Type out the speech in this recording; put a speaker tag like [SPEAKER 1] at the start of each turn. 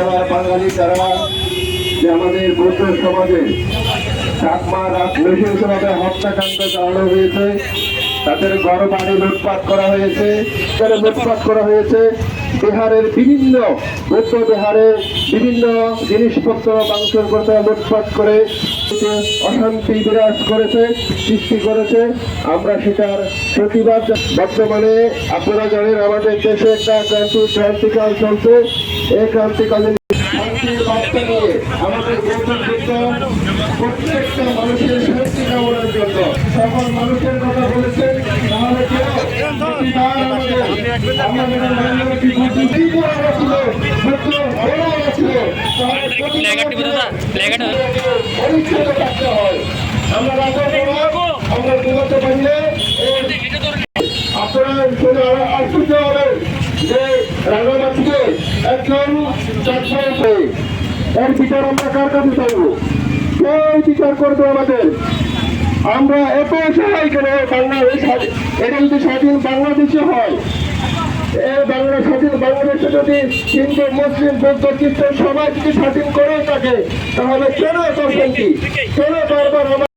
[SPEAKER 1] এলাকার বাঙালি, তারা যে আমাদের বৌদ্ধ সমাজে চাকমা রাত নৃশংসভাবে হত্যাকাণ্ড চালানো হয়েছে, তাদের ঘর বাড়ি লুটপাট করা হয়েছে, তাদের লুটপাট করা হয়েছে। বিহারের বিভিন্ন বৌদ্ধ বিহারে বিভিন্ন জিনিসপত্র মাংসের কথা লুটপাট করে অশান্তি বিরাজ করেছে, সৃষ্টি করেছে। আমরা সেটার প্রতিবাদ বর্তমানে আপনারা জানেন আমাদের দেশে একটা ক্রান্তি ক্রান্তিকাল চলছে। এই ক্রান্তিকালে আমাদের প্রত্যেকটা মানুষের শান্তি কামনার জন্য, সকল মানুষের কথা আপনারা আশ্চর্য হবেন যে রাঙামাটিতে একজন এর বিচার আমরা কার কাছে চাইব কে এই বিচার করবে আমাদের আমরা এত সহায় কেন? বাংলাদেশ স্বাধীন- এটা যদি স্বাধীন বাংলাদেশে হয় বাংলা স্বাধীন বাংলাদেশে যদি হিন্দু, মুসলিম, বৌদ্ধ, খ্রিস্টান সবাই স্বাধীন করে থাকে, তাহলে কেন এত শান্তি কেন বারবার